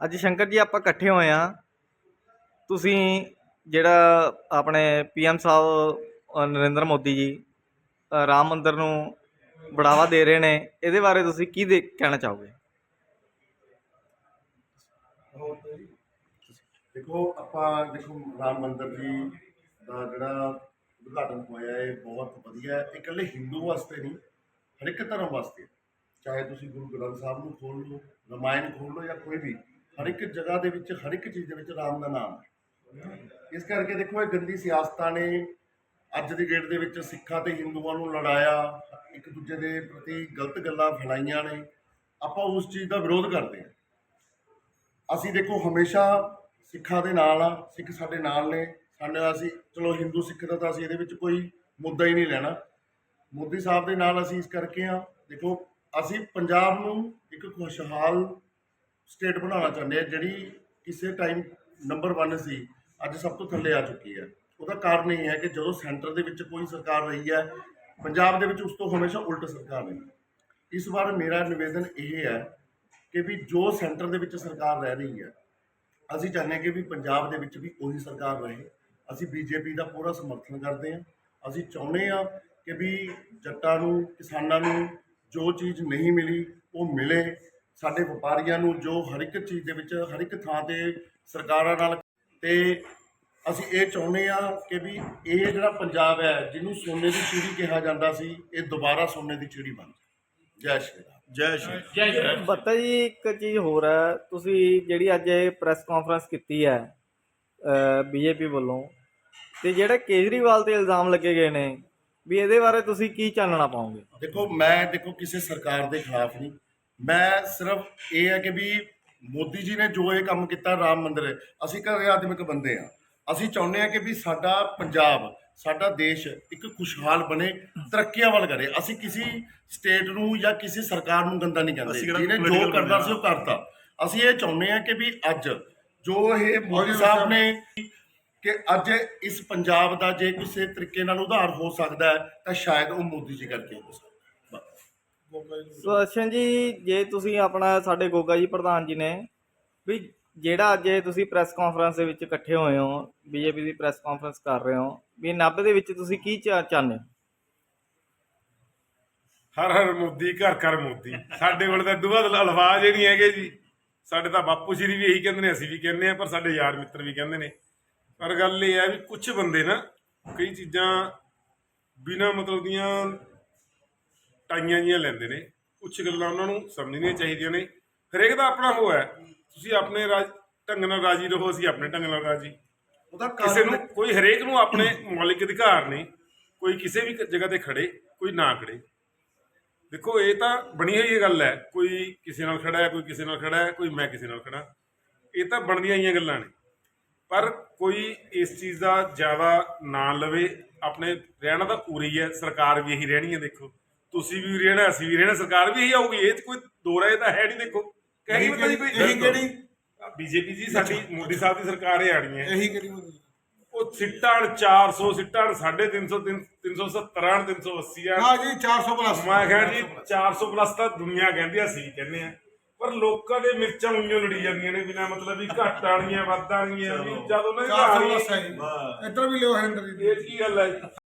ਅੱਜ ਸ਼ੰਕਰ ਜੀ ਆਪਾਂ ਇਕੱਠੇ ਹੋਏ ਆ ਤੁਸੀਂ ਜਿਹੜਾ ਆਪਣੇ ਪੀਐਮ ਸਾਹਿਬ ਨਰਿੰਦਰ ਮੋਦੀ ਜੀ ਰਾਮ ਮੰਦਰ ਨੂੰ ਬੜਾਵਾ ਦੇ ਰਹੇ ਨੇ, ਇਹਦੇ ਬਾਰੇ ਤੁਸੀਂ ਕੀ ਦੇ, ਕਹਿਣਾ ਚਾਹੋਗੇ? ਦੇਖੋ, ਆਪਾਂ ਦੇਖੋ, ਰਾਮ ਮੰਦਰ ਜੀ ਦਾ ਜਿਹੜਾ ਉਦਘਾਟਨ ਹੋਇਆ, ਇਹ ਬਹੁਤ ਵਧੀਆ ਹੈ। ਇਹ ਇਕੱਲੇ ਹਿੰਦੂ ਵਾਸਤੇ ਨਹੀਂ ਹਰ ਇੱਕ ਧਰਮ ਵਾਸਤੇ ਚਾਹੇ ਤੁਸੀਂ ਗੁਰੂ ਗ੍ਰੰਥ ਸਾਹਿਬ ਨੂੰ ਖੋਲ ਲਓ, ਰਮਾਇਣ ਖੋਲ ਲਓ ਜਾਂ ਕੋਈ ਵੀ। ਹਰ ਇੱਕ ਜਗ੍ਹਾ ਦੇ ਵਿੱਚ, ਹਰ ਇੱਕ ਚੀਜ਼ ਦੇ ਵਿੱਚ ਰਾਮ ਦਾ ਨਾਮ ਹੈ। ਇਸ ਕਰਕੇ ਦੇਖੋ, ਇਹ ਗੰਦੀ ਸਿਆਸਤਾਂ ਨੇ ਅੱਜ ਦੀ ਡੇਟ ਦੇ ਵਿੱਚ ਸਿੱਖਾਂ ਤੇ ਹਿੰਦੂਆਂ ਨੂੰ ਲੜਾਇਆ, ਇੱਕ ਦੂਜੇ ਦੇ ਪ੍ਰਤੀ ਗਲਤ ਗੱਲਾਂ ਫੈਲਾਈਆਂ ਨੇ। ਆਪਾਂ ਉਸ ਚੀਜ਼ ਦਾ ਵਿਰੋਧ ਕਰਦੇ ਹਾਂ। ਅਸੀਂ ਦੇਖੋ, ਹਮੇਸ਼ਾ ਸਿੱਖਾਂ ਦੇ ਨਾਲ ਆ, ਸਿੱਖ ਸਾਡੇ ਨਾਲ ਨੇ। ਸਾਡੇ ਅਸੀਂ, ਚਲੋ, ਹਿੰਦੂ ਸਿੱਖ ਦਾ ਤਾਂ ਅਸੀਂ ਇਹਦੇ ਵਿੱਚ ਕੋਈ ਮੁੱਦਾ ਹੀ ਨਹੀਂ ਲੈਣਾ। ਮੋਦੀ ਸਾਹਿਬ ਦੇ ਨਾਲ ਅਸੀਂ ਇਸ ਕਰਕੇ ਆ ਦੇਖੋ, ਅਸੀਂ ਪੰਜਾਬ ਨੂੰ ਇੱਕ ਖੁਸ਼ਹਾਲ ਸਟੇਟ ਬਣਾਉਣਾ ਚਾਹੁੰਦੇ ਆ, ਜਿਹੜੀ ਕਿਸੇ ਟਾਈਮ ਨੰਬਰ 1 ਸੀ, ਅੱਜ ਸਭ ਤੋਂ ਥੱਲੇ ਆ ਚੁੱਕੀ ਹੈ। ਉਹਦਾ ਕਾਰਨ ਇਹ ਹੈ ਕਿ ਜਦੋਂ ਸੈਂਟਰ ਦੇ ਵਿੱਚ ਕੋਈ ਸਰਕਾਰ ਰਹੀ ਹੈ, ਪੰਜਾਬ ਦੇ ਵਿੱਚ ਉਸ ਤੋਂ ਹਮੇਸ਼ਾ ਉਲਟ ਸਰਕਾਰ ਰਹੀ ਹੈ। ਇਸ ਵਾਰ ਮੇਰਾ ਨਿਵੇਦਨ ਇਹ ਹੈ ਕਿ ਵੀ ਜੋ ਸੈਂਟਰ ਦੇ ਵਿੱਚ ਸਰਕਾਰ ਰਹਿ ਰਹੀ ਹੈ, ਅਸੀਂ ਚਾਹੁੰਦੇ ਹਾਂ ਕਿ ਵੀ ਪੰਜਾਬ ਦੇ ਵਿੱਚ ਵੀ ਉਹੀ ਸਰਕਾਰ ਰਹੇ। ਅਸੀਂ ਬੀਜੇਪੀ ਦਾ ਪੂਰਾ ਸਮਰਥਨ ਕਰਦੇ ਹਾਂ। ਅਸੀਂ ਚਾਹੁੰਦੇ ਹਾਂ ਕਿ ਵੀ ਜੱਟਾਂ ਨੂੰ, ਕਿਸਾਨਾਂ ਨੂੰ ਜੋ ਚੀਜ਼ ਨਹੀਂ ਮਿਲੀ, ਉਹ ਮਿਲੇ। ਸਾਡੇ ਵਪਾਰੀਆਂ ਨੂੰ ਜੋ ਹਰ ਇੱਕ ਚੀਜ਼ ਦੇ ਵਿੱਚ ਹਰ ਇੱਕ ਥਾਂ ਤੇ ਸਰਕਾਰਾਂ ਨਾਲ ਤੇ ਅਸੀਂ ਇਹ ਚਾਹੁੰਦੇ ਹਾਂ ਕਿ ਵੀ ਇਹ ਜਿਹੜਾ ਪੰਜਾਬ ਹੈ ਜਿਹਨੂੰ ਸੋਨੇ ਦੀ ਚਿੜੀ ਕਿਹਾ ਜਾਂਦਾ ਸੀ ਇਹ ਦੁਬਾਰਾ ਸੋਨੇ ਦੀ ਚਿੜੀ ਬਣ ਜਾਏ ਜੈ ਸ਼੍ਰੀ ਰਾਮ। ਜੈ ਸ਼੍ਰੀ ਜੈ ਸ਼੍ਰੀ ਬੱਤਾ ਜੀ ਇੱਕ ਚੀਜ਼ ਹੋਰ ਹੈ ਤੁਸੀਂ ਜਿਹੜੀ ਅੱਜ ਇਹ ਪ੍ਰੈਸ ਕਾਨਫਰੰਸ ਕੀਤੀ ਹੈ ਬੀਜੇਪੀ ਵੱਲੋਂ ਤੇ ਜਿਹੜੇ ਕੇਜਰੀਵਾਲ ਤੇ ਇਲਜ਼ਾਮ ਲੱਗੇ ਗਏ ਨੇ ਵੀ ਇਹਦੇ ਬਾਰੇ ਤੁਸੀਂ ਕੀ ਚਾਨਣਾ ਪਾਓਗੇ? ਦੇਖੋ ਮੈਂ ਦੇਖੋ ਕਿਸੇ ਸਰਕਾਰ ਦੇ ਖਿਲਾਫ ਨਹੀਂ ਮੈਂ ਸਿਰਫ ਇਹ ਹੈ ਕਿ ਵੀ ਮੋਦੀ ਜੀ ਨੇ ਜੋ ਇਹ ਕੰਮ ਕੀਤਾ ਰਾਮ ਮੰਦਿਰ ਅਸੀਂ ਘਰੇ ਆਦਮਿਕ ਬੰਦੇ ਆ ਅਸੀਂ ਚਾਹੁੰਦੇ ਆ ਕਿ ਵੀ ਸਾਡਾ ਪੰਜਾਬ ਸਾਡਾ ਦੇਸ਼ ਇੱਕ ਖੁਸ਼ਹਾਲ ਬਣੇ ਤਰੱਕੀਆਂ ਵੱਲ ਕਰੇ ਅਸੀਂ ਕਿਸੇ ਸਟੇਟ ਨੂੰ ਜਾਂ ਕਿਸੇ ਸਰਕਾਰ ਨੂੰ ਗੰਦਾ ਨਹੀਂ ਕਹਿੰਦੇ। ਜਿਹਨੇ ਜੋ ਕਰਦਾ ਸੀ ਉਹ ਕਰਤਾ। ਅਸੀਂ ਇਹ ਚਾਹੁੰਦੇ ਆ ਕਿ ਵੀ ਅੱਜ ਜੋ ਇਹ ਮੋਦੀ ਸਾਹਿਬ ਨੇ ਕਿ ਅੱਜ ਇਸ ਪੰਜਾਬ ਦਾ ਜੇ ਕਿਸੇ ਤਰੀਕੇ ਨਾਲ ਉਧਾਰ ਹੋ ਸਕਦਾ ਹੈ ਤਾਂ ਸ਼ਾਇਦ ਉਹ ਮੋਦੀ ਜੀ ਕਰਕੇ ਹੋ ਸਕਦਾ ਬਸ। ਸੁਦਰਸ਼ਨ ਜੀ, ਜੇ ਤੁਸੀਂ ਆਪਣਾ ਸਾਡੇ ਗੋਗਾ ਜੀ ਪ੍ਰਧਾਨ ਜੀ ਨੇ, ਵੀ ਜਿਹੜਾ ਅੱਜ ਇਹ ਤੁਸੀਂ ਪ੍ਰੈਸ ਕਾਨਫਰੰਸ ਦੇ ਵਿੱਚ ਇਕੱਠੇ ਹੋਏ ਹੋ, ਬੀਜੇਪੀ ਦੀ ਪ੍ਰੈਸ ਕਾਨਫਰੰਸ ਕਰ ਰਹੇ ਹੋ, ਵੀ ਨੱਬ ਦੇ ਵਿੱਚ ਤੁਸੀਂ ਕੀ ਚਾ- ਚਾਹੁੰਦੇ ਹੋ? ਹਰ ਹਰ ਮੋਦੀ, ਘਰ ਘਰ ਮੋਦੀ। ਸਾਡੇ ਕੋਲ ਤਾਂ ਦੁਆ ਅਲਫਾਜ਼ ਹੀ ਨਹੀਂ ਹੈਗੇ ਜੀ। ਸਾਡੇ ਤਾਂ ਬਾਪੂ ਸ਼੍ਰੀ ਵੀ ਇਹੀ ਕਹਿੰਦੇ ਨੇ, ਅਸੀਂ ਵੀ ਕਹਿੰਦੇ ਆ ਪਰ ਸਾਡੇ ਯਾਰ ਮਿੱਤਰ ਵੀ ਕਹਿੰਦੇ ਨੇ। ਪਰ ਗੱਲ ਇਹ ਹੈ ਵੀ ਕੁਝ ਬੰਦੇ ਨਾ ਕਈ ਚੀਜ਼ਾਂ ਬਿਨਾਂ ਮਤਲਬ ਦੀਆਂ ਟਾਈਆਂ ਜੀਆਂ ਲੈਂਦੇ ਨੇ ਕੁਝ ਗੱਲਾਂ ਉਹਨਾਂ ਨੂੰ ਸਮਝਣੀਆਂ ਚਾਹੀਦੀਆਂ ਨੇ। ਹਰੇਕ ਦਾ ਆਪਣਾ ਹੋ ਹੈ ਤੁਸੀਂ ਆਪਣੇ ਰਾਜ ਢੰਗ ਨਾਲ ਰਾਜੀ ਰਹੋ ਅਸੀਂ ਆਪਣੇ ਢੰਗ ਨਾਲ ਰਾਜੀ। ਉਹਦਾ ਕਿਸੇ ਨੂੰ ਕੋਈ ਹਰੇਕ ਨੂੰ ਆਪਣੇ ਮੌਲਿਕ ਅਧਿਕਾਰ ਨੇ ਕੋਈ ਕਿਸੇ ਵੀ ਜਗ੍ਹਾ ਤੇ ਖੜੇ ਕੋਈ ਨਾ ਖੜੇ। ਦੇਖੋ ਇਹ ਤਾਂ ਬਣੀ ਹੋਈ ਗੱਲ ਹੈ ਕੋਈ ਕਿਸੇ ਨਾਲ ਖੜਾ ਹੈ ਕੋਈ ਕਿਸੇ ਨਾਲ ਖੜਾ ਹੈ ਕੋਈ ਮੈਂ ਕਿਸੇ ਨਾਲ ਖੜਾ। ਇਹ ਤਾਂ ਬਣਦੀਆਂ ਹੋਈਆਂ ਗੱਲਾਂ ਨੇ। ਪਰ ਕੋਈ ਇਸ ਚੀਜ਼ ਦਾ ਜ਼ਿਆਦਾ ਨਾ ਲਵੇ ਆਪਣੇ ਰਹਿਣਾ ਤਾਂ ਪੂਰੀ ਹੈ ਸਰਕਾਰ ਵੀ ਇਹੀ ਰਹਿਣੀ ਹੈ ਦੇਖੋ। ਤੁਸੀਂ ਵੀ ਰਹਿਣਾ ਅਸੀਂ ਵੀ ਰਹਿਣਾ ਸਰਕਾਰ ਵੀ ਇਹੀ ਆਊਗੀ ਇਹ 'ਚ ਕੋਈ ਦੋ ਰਾਏ ਤਾਂ ਹੈ ਨਹੀਂ ਦੇਖੋ। ਕਹੀ ਪਤਾ ਨਹੀਂ ਕੋਈ। ਇਹੀ ਕਿਹੜੀ ਬੀਜੇਪੀ ਜੀ ਸਾਡੀ ਮੋਦੀ ਸਾਹਿਬ ਦੀ ਸਰਕਾਰ ਹੀ ਆਣੀ ਹੈ। ਇਹੀ ਕਿਹੜੀ ਹੁੰਦੀ ਉਹ ਸਿੱਟਾਂ 400 ਸਿੱਟਾਂ 350 370 380 ਆ ਹਾਂ ਜੀ 400 ਪਲੱਸ ਮੈਂ ਕਿਹਾ ਜੀ 400 ਪਲੱਸ ਤਾਂ ਦੁਨੀਆ ਕਹਿੰਦੀ ਆ, ਅਸੀਂ ਕਹਿੰਦੇ ਆ। ਪਰ ਲੋਕਾਂ ਦੇ ਮਿਰਚਾਂ ਉਈਆਂ ਲੜੀ ਜਾਂਦੀਆਂ ਨੇ ਬਿਨਾ ਮਤਲਬ ਵੀ ਘੱਟ ਆਣੀਆਂ ਵੱਧ ਆਣੀਆਂ ਵੀ ਜਦ ਦੀ 400 ਕਹਾਣੀ ਪਲੱਸ ਹੈ ਜੀ। ਇੱਧਰ ਵੀ ਲਿਓ ਜੀ ਇਹ ਕੀ ਗੱਲ ਹੈ ਜੀ?